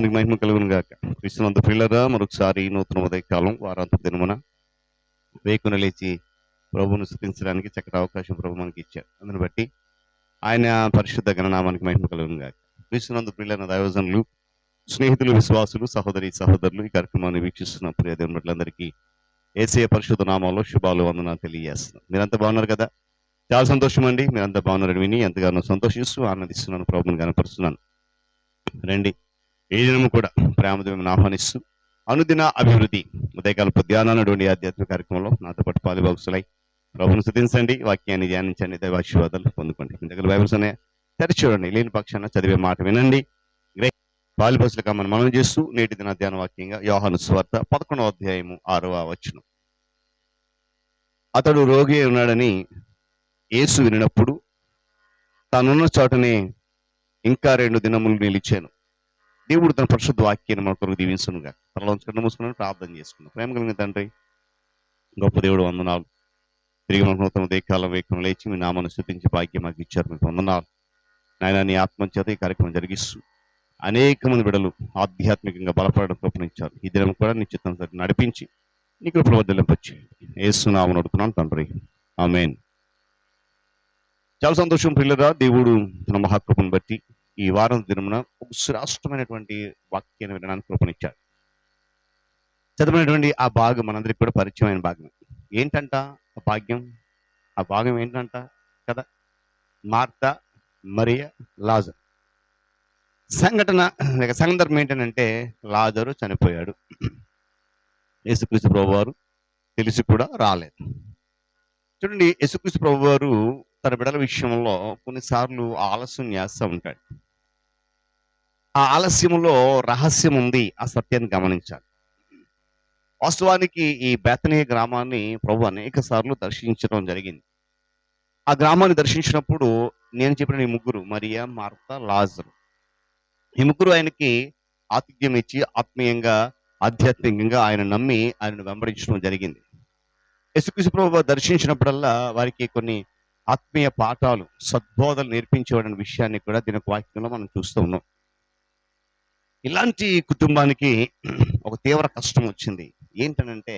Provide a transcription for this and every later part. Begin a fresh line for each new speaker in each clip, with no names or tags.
దానికి మహిమ కలుగును గాక. క్రిస్తునంత పిల్లరా మరొకసారి నూతన ఉదయకాలం వారాంత దినమున వేకున లేచి ప్రభువును స్థుతించడానికి చక్కటి అవకాశం ప్రభు మనకి ఇచ్చారు. అందుని బట్టి ఆయన పరిశుద్ధ గణనామానికి మహిమ కలుగును గాక. క్రిస్తునంత పిల్లల దైవజనులు స్నేహితులు విశ్వాసులు సహోదరి సహోదరులు ఈ కార్యక్రమాన్ని వీక్షిస్తున్న ప్రియ దేవునులందరికీ ఏసీఏ పరిశుద్ధ నామంలో శుభాలు వందనాలు తెలియజేస్తున్నాను. మీరంతా బాగున్నారు కదా? చాలా సంతోషం అండి. మీరంతా బాగున్నారని విని ఎంతగానో సంతోషిస్తూ ఆనందిస్తున్నాను ప్రభుని కనపరుస్తున్నాను రండి. ఈ దినము కూడా ప్రేమదేవిని ఆహ్వానిస్తూ అనుదిన అభివృద్ధి ఉదయకాలపు ధ్యానాలటువంటి ఆధ్యాత్మిక కార్యక్రమంలో నాతో పాటు పాలుభాగస్తులై ప్రభును స్థుతించండి వాక్యాన్ని ధ్యానించండి దైవాశీర్వాదాలు పొందుకోండి. మీ దగ్గర బైబిల్స్ ఉన్నాయి? తెరిచి చూడండి లేని పక్షాన చదివే మాట వినండి. గ్రే పాలిభాషలు కమ్మని మనం చేస్తూ నేటి దిన ధ్యాన వాక్యంగా యోహాను స్వార్థ పదకొండవ అధ్యాయము ఆరవ వచనం. అతడు రోగి ఉన్నాడని యేసు వినినప్పుడు తానున్న చోటనే ఇంకా రెండు దినములు నిలిచాను. దేవుడు తన పరిశుద్ధ వాక్యాన్ని మన కొరకు దీవించునుగా తనలోంచి కన్ను మూసుకున్నాను ప్రార్థన చేసుకున్నాను ప్రేమ కలిగిన తండ్రి గొప్ప దేవుడు వందనాలు. తిరిగి మన నూతన ఉదయకాలం వేకం లేచి మీ నామాన్ని శుద్ధించి భాగ్యం మాకు ఇచ్చారు. మీకు వందనాలు. నాయన నీ ఆత్మ ఈ కార్యక్రమం జరిగిస్తూ అనేక మంది బిడలు ఆధ్యాత్మికంగా బలపడడం కృపణించారు ఈ దినం కూడా నీ చిత్తం సరి నడిపించి నీ కృపణ వద్దలింపచ్చి ఏసునామని అడుగుతున్నాను తండ్రి. ఆమెన్. చాలా సంతోషం పిల్లరా దేవుడు తన మహాకృపను బట్టి ఈ వారం దినమున ఒక శ్రేష్టమైనటువంటి వాక్యాన్ని వినడానికి కృపనిచ్చాడు చదివినటువంటి ఆ భాగం మనందరికి కూడా పరిచయమైన భాగం ఏంటంట ఆ భాగ్యం? ఆ భాగం ఏంటంట? కదా? Martha Maria Lazar. సంఘటన లేక సందర్భం ఏంటంటే లాజరు చనిపోయాడు. యేసుక్రీస్తు ప్రభు వారు తెలిసి కూడా రాలేదు. చూడండి యేసుక్రీస్తు ప్రభు వారు తన బిడల విషయంలో కొన్నిసార్లు ఆలస్యం చేస్తూ ఉంటాడు. ఆ ఆలస్యంలో రహస్యం ఉంది ఆ సత్యాన్ని గమనించాలి. వాస్తవానికి ఈ బేతనీయ గ్రామాన్ని ప్రభు అనేక సార్లు దర్శించడం జరిగింది. ఆ గ్రామాన్ని దర్శించినప్పుడు నేను చెప్పిన ఈ ముగ్గురు మరియా మార్త లాజరు. ఈ ముగ్గురు ఆయనకి ఆతిథ్యం ఇచ్చి ఆత్మీయంగా ఆధ్యాత్మికంగా ఆయన నమ్మి ఆయనను వెంబడించడం జరిగింది. యశుకృష్ణ ప్రభు దర్శించినప్పుడల్లా వారికి కొన్ని ఆత్మీయ పాఠాలు సద్బోధలు నేర్పించేవాడనే విషయాన్ని కూడా దీని వాక్యంలో మనం చూస్తూ ఉన్నాం. ఇలాంటి కుటుంబానికి ఒక తీవ్ర కష్టం వచ్చింది. ఏంటనంటే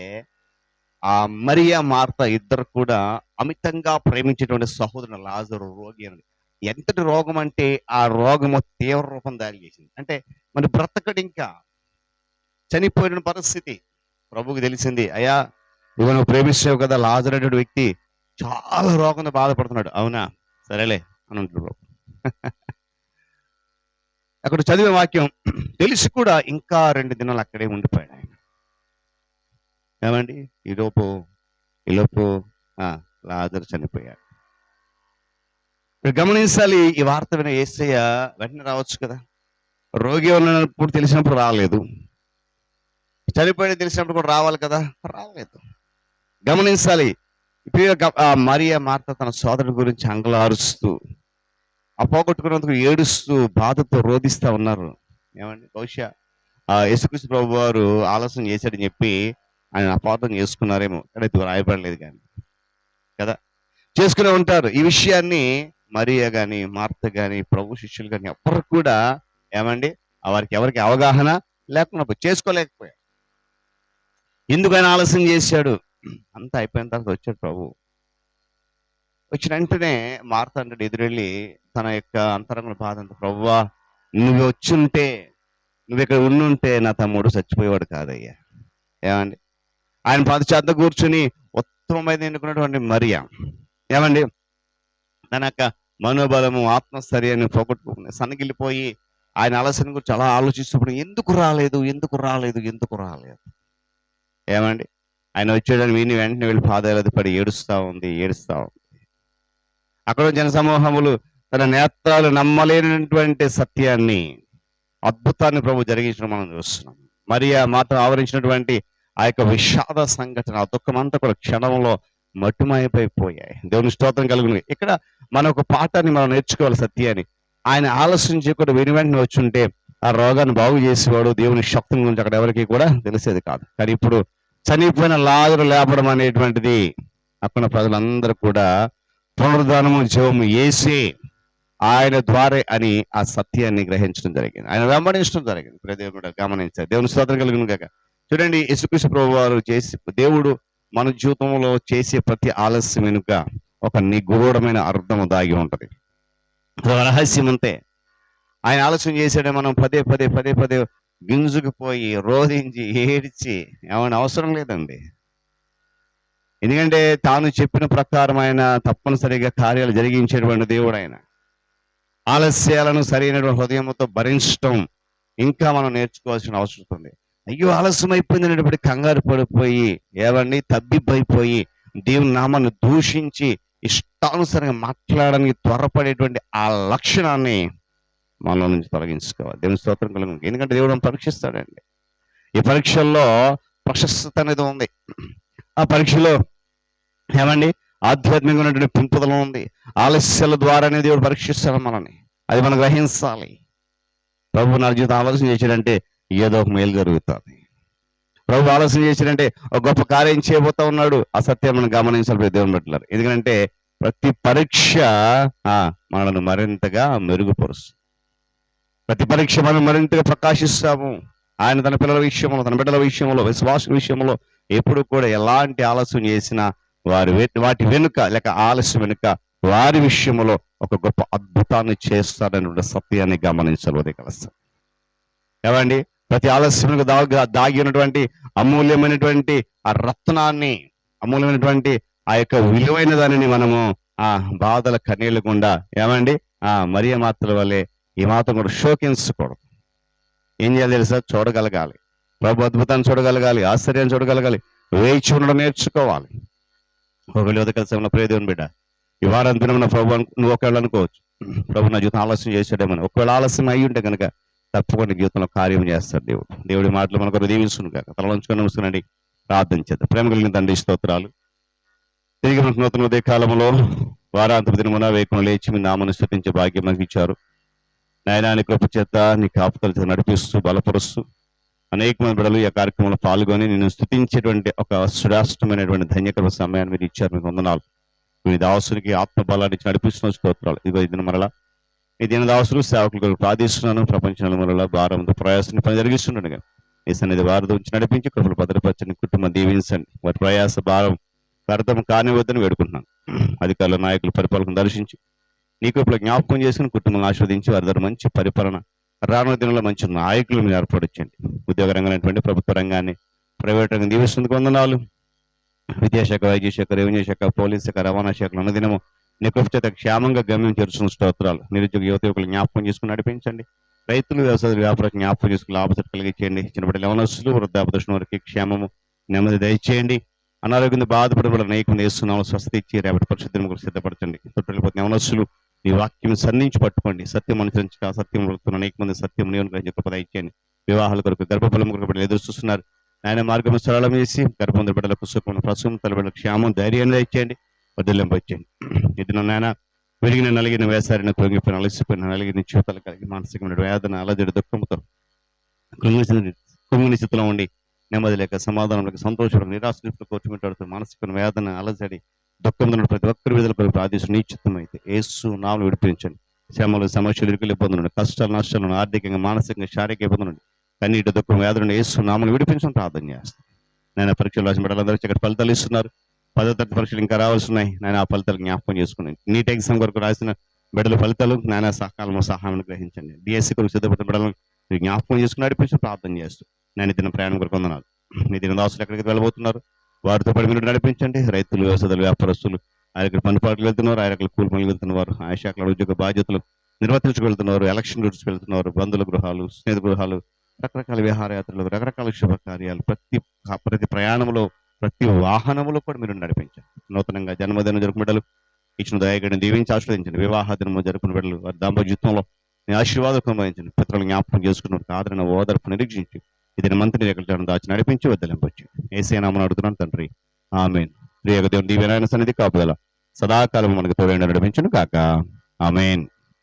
ఆ మరియా మార్త ఇద్దరు కూడా అమితంగా ప్రేమించేటువంటి సహోదరుడు లాజరు రోగి అని. ఎంతటి రోగం అంటే ఆ రోగము తీవ్ర రూపం దారి చేసింది. అంటే మరి బ్రతకడు ఇంకా. చనిపోయిన పరిస్థితి. ప్రభుకి తెలిసింది అయ్యా నువ్వు నువ్వు ప్రేమిస్తావు కదా లాజర్ వ్యక్తి చాలా రోగంతో బాధపడుతున్నాడు. అవునా? సరేలే అని అంటాడు అక్కడ చదివే వాక్యం తెలిసి కూడా ఇంకా రెండు దినాలు అక్కడే ఉండిపోయాడు ఆయన. ఏమండి? ఈలోపు ఈలోపు లాజరు చనిపోయాడు. మీరు గమనించాలి ఈ వార్త విన ఏసయ్య వెంటనే రావచ్చు కదా? రోగి ఉన్నప్పుడు తెలిసినప్పుడు రాలేదు. చనిపోయిన తెలిసినప్పుడు కూడా రావాలి కదా? రాలేదు. గమనించాలి. ఇప్పుడు మరియ మార్త తన సోదరుడి గురించి అంగలారుస్తూ ఆ పోగొట్టుకున్నందుకు ఏడుస్తూ బాధతో రోధిస్తూ ఉన్నారు. ఏమండి? బహుశా ఆ యేసుక్రీస్తు ప్రభు వారు ఆలస్యం చేశాడని చెప్పి ఆయన అపార్థం చేసుకున్నారేమో. ఎక్కడైతే రాయబడలేదు కానీ. కదా? చేసుకునే ఉంటారు. ఈ విషయాన్ని మరియా కానీ మార్త కానీ ప్రభు శిష్యులు కానీ ఎవరు కూడా ఏమండి? వారికి ఎవరికి అవగాహన లేకుండా పోయి- చేసుకోలేకపోయారు. ఎందుకైనా ఆలస్యం చేశాడు? అంతా అయిపోయిన తర్వాత వచ్చాడు ప్రభు. వచ్చిన వెంటనే మార్త ఎదురెళ్ళి తన యొక్క అంతరంగ బాధంతో ప్రవ్వా నువ్వు వచ్చుంటే నువ్వు ఇక్కడ ఉండుంటే నా తమ్ముడు చచ్చిపోయేవాడు కాదయ్యా. ఏమండి? ఆయన పాదచేత కూర్చుని ఉత్తమమైన ఎన్నుకున్నటువంటి మరియా. ఏమండి? తన యొక్క మనోబలము ఆత్మస్థైర్యాన్ని పోగొట్టుకుని సన్నగిల్లిపోయి ఆయన ఆలస్యం గురించి చాలా ఆలోచిస్తున్నప్పుడు ఎందుకు రాలేదు? ఎందుకు రాలేదు? ఎందుకు రాలేదు? ఏమండి? ఆయన వచ్చేయడానికి విని వెంటనే వెళ్ళి పాదాలది పడి ఏడుస్తా ఉంది ఏడుస్తా ఉంది. అక్కడ జనసమూహములు తన నేత్రాలు నమ్మలేనటువంటి సత్యాన్ని అద్భుతాన్ని ప్రభు జరిగించడం మనం చూస్తున్నాం. మరి ఆ మాత్రం ఆవరించినటువంటి ఆ యొక్క విషాద సంఘటన ఆ దుఃఖమంతా కూడా క్షణంలో మట్టుమాయిపోయిపోయాయి దేవుని స్తోత్రం కలుగును. ఇక్కడ మన ఒక పాఠాన్ని మనం నేర్చుకోవాలి సత్యాన్ని. ఆయన ఆలస్యం చేయకుండా వెను వెంటనే వచ్చుంటే ఆ రోగాన్ని బాగు చేసేవాడు దేవుని శక్తి గురించి అక్కడ ఎవరికి కూడా తెలిసేది కాదు. కానీ ఇప్పుడు చనిపోయిన లాజరు లేపడం అనేటువంటిది అక్కడ ప్రజలందరూ కూడా పునరుద్ధానము జీవము ఏసే ఆయన ద్వారే అని ఆ సత్యాన్ని గ్రహించడం జరిగింది. ఆయన వెంబడించడం జరిగింది. ప్రియ గమనించారు దేవుని స్తోత్రం కలిగిన కాక చూడండి యశుకృష్ణ ప్రభు వారు చేసి దేవుడు మన జీవితంలో చేసే ప్రతి ఆలస్యం వెనుక ఒక నిగూఢమైన అర్థము దాగి ఉంటది. రహస్యం అంతే ఆయన ఆలస్యం చేసాడే మనం పదే పదే పదే పదే గింజుకుపోయి రోధించి ఏడ్చి ఏమైనా అవసరం లేదండి. ఎందుకంటే తాను చెప్పిన ప్రకారం ఆయన తప్పనిసరిగా కార్యాలు జరిగించేటువంటి దేవుడు ఆయన. ఆలస్యాలను సరైనటువంటి హృదయంతో భరించడం ఇంకా మనం నేర్చుకోవాల్సిన అవసరం ఉంది. అయ్యో ఆలస్యం అయిపోయింది అనేటువంటి కంగారు పడిపోయి ఏవండి తబ్బిబ్బైపోయి దేవుని నామాన్ని దూషించి ఇష్టానుసారంగా మాట్లాడడానికి త్వరపడేటువంటి ఆ లక్షణాన్ని మనలో నుంచి తొలగించుకోవాలి. దేవుని స్తోత్రం కలుగు ఎందుకంటే దేవుడు పరీక్షిస్తాడండి. ఈ పరీక్షల్లో ప్రశస్తత అనేది ఉంది. ఆ పరీక్షలో ఏమండి? ఆధ్యాత్మికంగా ఉన్నటువంటి పెంపుదలం ఉంది. ఆలస్యాల ద్వారానే దేవుడు పరీక్షిస్తాడు మనల్ని. అది మనం గ్రహించాలి. ప్రభు నా జీవితం ఆలోచన చేశాడంటే ఏదో ఒక మేలు జరుగుతుంది. ప్రభు ఆలోచన చేశాడంటే ఒక గొప్ప కార్యం చేయబోతా ఉన్నాడు. ఆ సత్యం మనం గమనించాలి దేవుని బట్టారు ఎందుకంటే ప్రతి పరీక్ష మనల్ని మరింతగా మెరుగుపరుస్తుంది. ప్రతి పరీక్ష మనం మరింతగా ప్రకాశిస్తాము. ఆయన తన పిల్లల విషయంలో తన బిడ్డల విషయంలో విశ్వాస విషయంలో ఎప్పుడు కూడా ఎలాంటి ఆలస్యం చేసినా వారి వాటి వెనుక లేక ఆలస్యం వెనుక వారి విషయంలో ఒక గొప్ప అద్భుతాన్ని చేస్తారనే సత్యాన్ని గమనించాలి ఉదయ కలస్తాం ఏమండి? ప్రతి ఆలస్యం దాగి దాగి ఉన్నటువంటి అమూల్యమైనటువంటి ఆ రత్నాన్ని అమూల్యమైనటువంటి ఆ యొక్క విలువైన దానిని మనము ఆ బాధల కన్నీళ్ళ గుండా ఏమండి? ఆ మరియ మాత్రం వల్లే ఈ మాత్రం కూడా శోకించకూడదు. ఏం చేయాలి తెలుసా? చూడగలగాలి. ప్రభు అద్భుతాన్ని చూడగలగాలి ఆశ్చర్యాన్ని చూడగలగాలి వేచి ఉండడం నేర్చుకోవాలి. ఒకవేళ ఉదక సమయంలో బిడ్డ. ఈ వారం దినమున ప్రభు నువ్వు ఒకవేళ అనుకోవచ్చు. ప్రభు నా జీవితం ఆలస్యం చేశాడేమని. ఒకవేళ ఆలస్యం అయ్యి ఉంటే కనుక తప్పకుండా జీవితంలో కార్యం చేస్తాడు దేవుడు. దేవుడి మాటలు మనకు దీవించును కాక తలలోంచుకొని నమస్కారండి ప్రార్థన చేద్దాం. ప్రేమ కలిగిన తండ్రి స్తోత్రాలు. తిరిగి మనకు నూతన ఉదయ కాలంలో వారాంతపు దినమున వేకున లేచి మీ నామను స్థుతించే భాగ్యం మనకి ఇచ్చారు నాయనాని కృప చేత నీ కాపుతలతో నడిపిస్తూ బలపరుస్తూ అనేక మంది బిడ్డలు ఈ కార్యక్రమంలో పాల్గొని నేను స్థుతించేటువంటి ఒక శ్రేష్టమైనటువంటి ధన్యకర సమయాన్ని మీరు ఇచ్చారు మీకు వందనాలు. మీ దాసునికి ఆత్మబలాన్ని ఇచ్చి నడిపిస్తున్న స్తోత్రాలు. ఇదిగో ఇది మరలా ఈ దిన దాసులు సేవకులు ప్రార్థిస్తున్నాను. ప్రపంచంలో మరలా భారంతో ప్రయాసాన్ని పని జరిగిస్తుండగా ఈ సన్నిధి వారితో ఉంచి నడిపించి కృపలు భద్రపరచని కుటుంబం దీవించండి. వారి ప్రయాస భారం వ్యర్థం కానివద్దని వేడుకుంటున్నాను. అధికారుల నాయకులు పరిపాలన దర్శించి నీ ఇప్పుడు జ్ఞాపకం చేసుకుని కుటుంబం ఆస్వాదించి వారి దగ్గర మంచి పరిపాలన రానున్న దినంలో మంచి నాయకులు మీరు ఏర్పడించండి ఉద్యోగ రంగమైనటువంటి ప్రభుత్వ రంగాన్ని ప్రైవేట్ రంగం దీవిస్తుంది. వందనాలు విద్యాశాఖ వైద్య శాఖ రెవెన్యూ శాఖ పోలీస్ శాఖ రవాణా శాఖలు అన్నదినము నీ క్షేమంగా గమ్యం చేరుస్తున్న స్తోత్రాలు నిరుద్యోగ యువత యువకులు జ్ఞాపకం చేసుకుని నడిపించండి. రైతులు వ్యవసాయ వ్యాపారం జ్ఞాపకం చేసుకుని లాభసట కలిగించండి చిన్నపటి లవనస్తులు వృద్ధాపదర్శనం వారికి క్షేమము నెమ్మది దయచేయండి. అనారోగ్యం బాధపడబడిన అనేక మంది వేస్తున్నాము స్వస్థ ఇచ్చి రేపటి పరిశుద్ధం కూడా సిద్ధపరచండి. తొట్టిపోతే మీ వాక్యం సన్నించి పట్టుకోండి. సత్యం అనుసరించక సత్యం వృత్తున్న అనేక మంది సత్యం నీవు గ్రహించి కృప వివాహాల కొరకు గర్భఫలం కొరకు బిడ్డలు ఎదురు చూస్తున్నారు. ఆయన మార్గం సరళం చేసి గర్భం బిడ్డలకు సుఖం ప్రసవం తలబిడ్డ క్షేమం ధైర్యాన్ని ఇచ్చేయండి. వదిలింపు ఇచ్చేయండి. ఇది నాయన విరిగిన నలిగిన వేసారిన కృంగిపోయిన అలసిపోయిన నలిగిన చూతలు కలిగి మానసికమైన వేదన అలజడి దుఃఖంతో కృంగిన కృంగిని స్థితిలో ఉండి నెమ్మది లేక సమాధానం లేక సంతోషం నిరాశ కోర్చుకుంటాడు మానసిక వేదన అలజడి దుఃఖంతో ప్రతి ఒక్కరి విధుల కొరకు ప్రార్థించిన నిశ్చితం ఏసు నామను విడిపించండి. శ్రమలు సమస్యలు ఇరుకులు ఇబ్బందులు కష్టాలు నష్టాలు ఆర్థికంగా మానసికంగా శారీరక ఇబ్బందులు కన్నీటి దుఃఖం వ్యాధులను ఏసు నామను విడిపించడం ప్రార్థన చేస్తాను నేను పరీక్షలు రాసిన బిడ్డలందరూ ఇక్కడ ఫలితాలు ఇస్తున్నారు. పదో తరగతి పరీక్షలు ఇంకా రావాల్సి ఉన్నాయి నేను ఆ ఫలితాలు జ్ఞాపకం చేసుకున్నాను. నీట్ ఎగ్జామ్ కొరకు రాసిన బిడ్డల ఫలితాలు నాయన సహకాలము సహాయం గ్రహించండి డిఎస్సి కొరకు సిద్ధపడిన బిడ్డలను జ్ఞాపకం చేసుకుని నడిపించి ప్రార్థన చేస్తూ నేను దిన ప్రయాణం కొరకు వందనాలు. మీ దిన దాసులు ఎక్కడికి వెళ్ళబోతున్నారు? వారితో పాటు మీరు నడిపించండి. రైతులు వ్యవసాయాలు వ్యాపారస్తులు ఆయన పనిపాట్లు వెళ్తున్నారు ఆయన కూలి పనులు వెళ్తున్నారు ఆయన శాఖల ఉద్యోగ బాధ్యతలు నిర్వర్తించుకు వెళ్తున్నారు ఎలక్షన్ డ్యూటీస్కి వెళ్తున్నారు బంధువుల గృహాలు స్నేహిత గృహాలు రకరకాల విహారయాత్రలు రకరకాల శుభకార్యాలు ప్రతి ప్రతి ప్రయాణంలో ప్రతి వాహనంలో కూడా మీరు నడిపించండి నూతనంగా జన్మదినం జరుపుకునే బిడ్డలు ఇచ్చిన దయగడిని దీవించి ఆశ్రవదించండి. వివాహ దినము జరుపుకునే బిడ్డలు వారి దాంపత్య జీవితంలో మీ ఆశీర్వాదం సంబంధించండి పితరులు జ్ఞాపకం చేసుకున్న ఆదరణ ఓదర్పు నిరీక్షించి ఇది మంత్రి ఎక్కడ దాచి నడిపించి వద్దలింపచ్చు ఏసీ నామను అడుగుతున్నాను తండ్రి. ఆమెన్. ప్రియ దేవుని దీవెనైన సన్నిధి కాపుదల. సదాకాలం మనకు తోడైన నడిపించును కాక ఆమెన్.